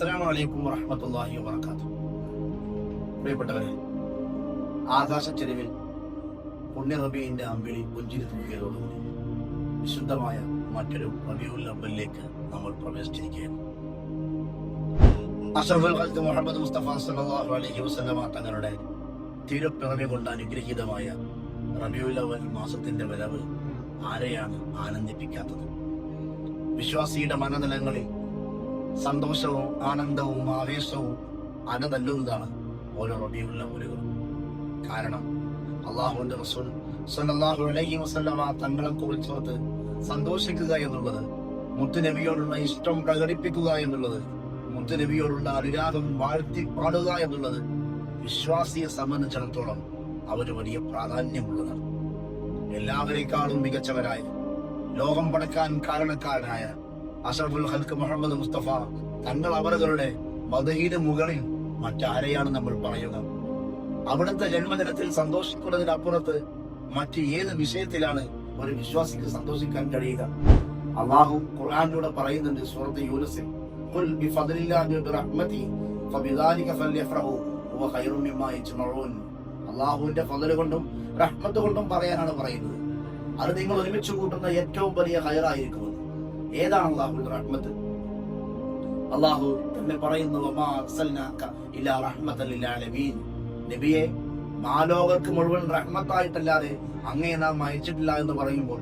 അസ്സലാമു അലൈക്കും വറഹമത്തല്ലാഹി വബറകാതുഹു. പ്രിയപ്പെട്ടവരെ ആകാശച്ചെരുവിൽ പുണ്യ റബീന്റെ അമ്പിളി പുഞ്ചിരി തൂക്കിയതോടുകൂടി വിശുദ്ധമായ മറ്റൊരു റബിയുൽ അമ്പലിലേക്ക് നമ്മൾ പ്രവേശിച്ചിരിക്കുകയാണ്. അഷറഫുൽ ഖൽഖ് മുഹമ്മദ് മുസ്തഫ സല്ലല്ലാഹു അലൈഹി വസല്ലമ തങ്ങളുടെ തിരുപ്പിറവി കൊണ്ട് അനുഗ്രഹീതമായ റബിയുൽ അവൽ മാസത്തിന്റെ വരവ് ആരെയാണ് ആനന്ദിപ്പിക്കാത്തത്? വിശ്വാസിയുടെ മനനിലങ്ങളിൽ സന്തോഷവും ആനന്ദവും ആവേശവും അത് നല്ലതാണ് ഓരോ റബിയുള്ള അവലുകളും കാരണം അള്ളാഹുവിന്റെ റസൂൽ സല്ലാഹു അലൈഹി വസല്ലമ തങ്ങളെ കുറിച്ചോർത്ത് സന്തോഷിക്കുക എന്നുള്ളത് മുത്തുനബിയോടുള്ള ഇഷ്ടം പ്രകടിപ്പിക്കുക എന്നുള്ളത് മുത്തുനബിയോടുള്ള അനുരാഗം വാഴ്ത്തി പാടുക എന്നുള്ളത് വിശ്വാസിയെ സംബന്ധിച്ചിടത്തോളം അവർ വലിയ പ്രാധാന്യമുള്ളതാണ്. എല്ലാവരെക്കാളും മികച്ചവരായ ലോകം പടക്കാൻ കാരണക്കാരനായ അഷറഫുൽ ഹൽക്ക് മുഹമ്മദ് മുസ്തഫ തങ്ങൾ അവറുകളുടെ മതഹീന മുകളിൽ മറ്റാരെയാണ് നമ്മൾ പറയുക? അവിടുത്തെ ജന്മദിനത്തിൽ സന്തോഷിക്കുന്നതിനപ്പുറത്ത് മറ്റ് ഏത് വിഷയത്തിലാണ് ഒരു വിശ്വാസിക്ക് സന്തോഷിക്കാൻ കഴിയുക? അള്ളാഹു ഖുർആാനിലൂടെ പറയുന്നുണ്ട് സുഹൃത്ത് യൂനുസിൽ അള്ളാഹുവിന്റെ ഫതൽ കൊണ്ടും റഹ്മത്ത് കൊണ്ടും പറയാനാണ് പറയുന്നത്. അത് നിങ്ങൾ ഒരുമിച്ച് കൂട്ടുന്ന ഏറ്റവും വലിയ ഹൈറായിരിക്കുന്നത് ഏതാണ് അള്ളാഹുവിന്റെ റഹ്മത്ത്? അള്ളാഹു തന്നെ പറയുന്നു നബിയെ മാലോകർക്ക് മുഴുവൻ റഹ്മത്തായിട്ടല്ലാതെ അങ്ങേ നാം അയച്ചിട്ടില്ല എന്ന് പറയുമ്പോൾ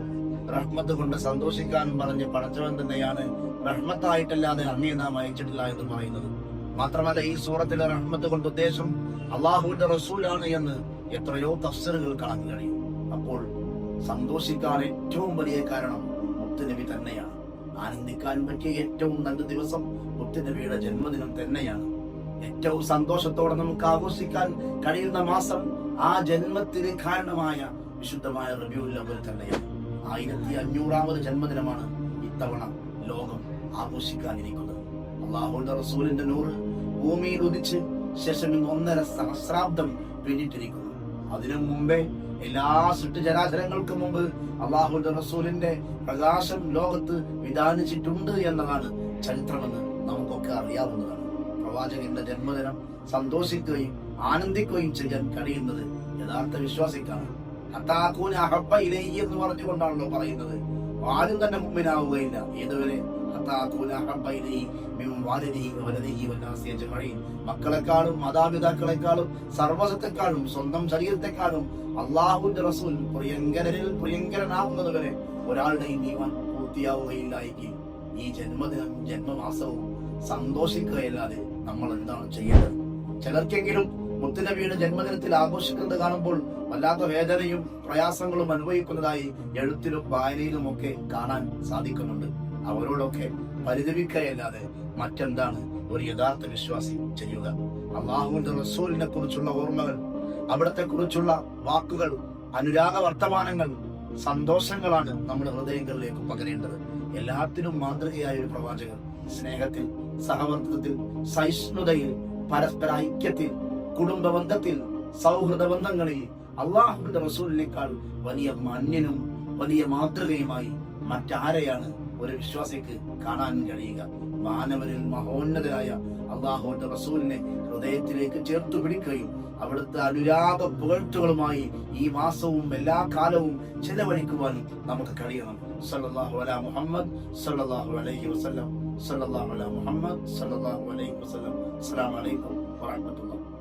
റഹ്മത്ത് കൊണ്ട് സന്തോഷിക്കാനും പറഞ്ഞ് പടച്ചവൻ തന്നെയാണ് റഹ്മത്തായിട്ടല്ലാതെ അങ്ങേ നാം അയച്ചിട്ടില്ല എന്ന് പറയുന്നത്. മാത്രമല്ല ഈ സൂറത്തിലെ റഹ്മത്ത് കൊണ്ട് ഉദ്ദേശം അള്ളാഹുവിന്റെ റസൂലാണ് എന്ന് എത്രയോ തഫ്സറുകൾ കാണാൻ കഴിയും. അപ്പോൾ സന്തോഷിക്കാൻ ഏറ്റവും വലിയ കാരണം മുത്തുനബി തന്നെയാണ്. ആനന്ദിക്കാൻ പറ്റിയ ഏറ്റവും നല്ല ദിവസം മുത്തുനബിയുടെ ജന്മദിനം തന്നെയാണ്. ഏറ്റവും സന്തോഷത്തോടെ നമുക്ക് ആഘോഷിക്കാൻ കഴിയുന്ന മാസം ആ ജന്മത്തിന് കാരണമായ വിശുദ്ധമായ റബിയുൽ അവൽ തന്നെയാണ്. ആയിരത്തി അഞ്ഞൂറാമത് ജന്മദിനമാണ് ഇത്തവണ ലോകം ആഘോഷിക്കാനിരിക്കുന്നത്. അള്ളാഹുന്റെ റസൂലിന്റെ നൂറ് ഭൂമിയിൽ ഉദിച്ച് ശേഷം ഇന്ന് ഒന്നര സഹസ്രാബ്ദം പിന്നിട്ടിരിക്കുന്നു അതിനു മുമ്പേ എല്ലാ സൃഷ്ടിചരാചരങ്ങൾക്കും മുമ്പ് അള്ളാഹു റസൂലിന്റെ പ്രകാശം ലോകത്ത് വിധാനിച്ചിട്ടുണ്ട് എന്നതാണ് ചരിത്രമെന്ന് നമുക്കൊക്കെ അറിയാവുന്നതാണ്. പ്രവാചകന്റെ ജന്മദിനം സന്തോഷിക്കുകയും ആനന്ദിക്കുകയും ചെയ്യാൻ കഴിയുന്നത് യഥാർത്ഥ വിശ്വാസിക്കാണ്. അത്താക്കൂൻ അഹബ ഇലൈഹി എന്ന് പറഞ്ഞുകൊണ്ടാണല്ലോ പറയുന്നത്. ആരും തന്നെ മുമ്പിനാവുകയില്ല ഏതുവരെ? മക്കളെക്കാളും മാതാപിതാക്കളെക്കാളും സർവസത്തെക്കാളും സ്വന്തം ശരീരത്തെക്കാളും അള്ളാഹുന്റെ റസൂൽ പ്രിയങ്കരനിൽ പ്രിയങ്കരനാവുന്നതുവരെ ഒരാളുടെയും ജീവൻ പൂർത്തിയാവുകയില്ല എങ്കിൽ ഈ ജന്മദിനം ജന്മമാസവും സന്തോഷിക്കുകയല്ലാതെ നമ്മൾ എന്താണ് ചെയ്യേണ്ടത്? ചിലർക്കെങ്കിലും മുത്തുനബിയുടെ ജന്മദിനത്തിൽ ആഘോഷിക്കുന്നത് കാണുമ്പോൾ വല്ലാത്ത വേദനയും പ്രയാസങ്ങളും അനുഭവിക്കുന്നതായി എഴുത്തിലും വായനയിലും ഒക്കെ കാണാൻ സാധിക്കുന്നുണ്ട്. അവരോടൊക്കെ പരിതപിക്കുകയല്ലാതെ മറ്റെന്താണ് ഒരു യഥാർത്ഥ വിശ്വാസി ചെയ്യുക? അള്ളാഹുവിന്റെ റസൂലിനെ കുറിച്ചുള്ള ഓർമ്മകൾ അവിടത്തെ കുറിച്ചുള്ള വാക്കുകൾ അനുരാഗ വർത്തമാനങ്ങൾ സന്തോഷങ്ങളാണ് നമ്മുടെ ഹൃദയങ്ങളിലേക്ക് പകരേണ്ടത്. എല്ലാത്തിനും മാതൃകയായ ഒരു പ്രവാചകൻ സ്നേഹത്തിൽ സഹവർത്തത്തിൽ സഹിഷ്ണുതയിൽ പരസ്പര ഐക്യത്തിൽ കുടുംബ ബന്ധത്തിൽ സൗഹൃദ ബന്ധങ്ങളിൽ അള്ളാഹുവിന്റെ റസൂലിനേക്കാൾ വലിയ മാന്യനും വലിയ മാതൃകയുമായി മറ്റാരെയാണ് ഒരു വിശ്വാസിക്ക് കാണാൻ കഴിയുക? മാനവരിൽ മഹോന്നതരായ അള്ളാഹുവിന്റെ റസൂലിനെ ഹൃദയത്തിലേക്ക് ചേർത്തു പിടിക്കുകയും അവിടുത്തെ അനുരാഗ പുകഴ്ത്തുകളുമായി ഈ മാസവും എല്ലാ കാലവും ചെലവഴിക്കുവാനും നമുക്ക് കഴിയണം. സല്ലാഹു അല മുഹമ്മദ് സല്ലാഹു അലൈഹി വസ്ലം സല്ലാഹു അല മുഹമ്മദ് സല്ലാഹു അലൈഹി വസ്ലം അസ്സലാമു വലൈക്കും വറഹ്മത്തുള്ളാഹി.